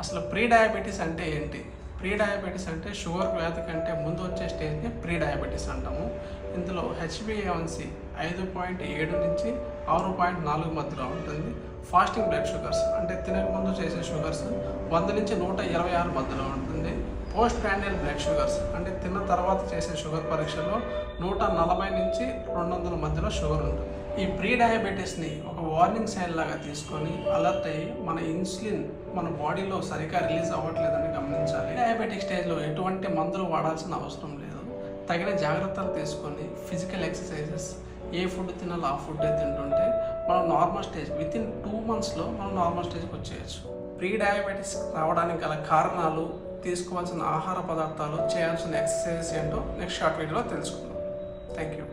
అసలు pre diabetes అంటే ఏంటి? ప్రీ డయాబెటీస్ అంటే షుగర్ వ్యాధి కంటే ముందు వచ్చే స్టేజ్ని ప్రీ డయాబెటీస్ అంటాము. ఇందులో హెచ్బిఏవన్సి ఐదు పాయింట్ ఏడు నుంచి ఆరు పాయింట్ నాలుగు మధ్యలో ఉంటుంది. ఫాస్టింగ్ బ్లడ్ షుగర్స్ అంటే తినక ముందు చేసే షుగర్స్ వంద నుంచి నూట ఇరవై ఆరు మధ్యలో ఉంటుంది. పోస్ట్ ప్యాండియల్ బ్లడ్ షుగర్స్ అంటే తిన్న తర్వాత చేసే షుగర్ పరీక్షలో నూట నలభై నుంచి రెండు వందల మధ్యలో షుగర్ ఉంటుంది. ఈ ప్రీ డయాబెటీస్ని ఒక వార్నింగ్ సైన్ లాగా తీసుకొని అలర్ట్ అయ్యి మన ఇన్సులిన్ మన బాడీలో సరిగా రిలీజ్ అవ్వట్లేదని గమనించాలి. డయాబెటిక్ స్టేజ్లో ఎటువంటి మందులు వాడాల్సిన అవసరం లేదు. తగిన జాగ్రత్తలు తీసుకొని ఫిజికల్ ఎక్సర్సైజెస్ ఏ ఫుడ్ తినాలో ఆ ఫుడ్ తింటుంటే మనం normal stage within two మంత్స్లో మనం నార్మల్ స్టేజ్కి వచ్చేయచ్చు. ప్రీ డయాబెటీస్ రావడానికి గల కారణాలు తీసుకోవాల్సిన ఆహార పదార్థాలు చేయాల్సిన ఎక్సర్సైజెస్ ఏంటో నెక్స్ట్ షార్ట్ వీడియోలో తెలుసుకుందాం. Thank you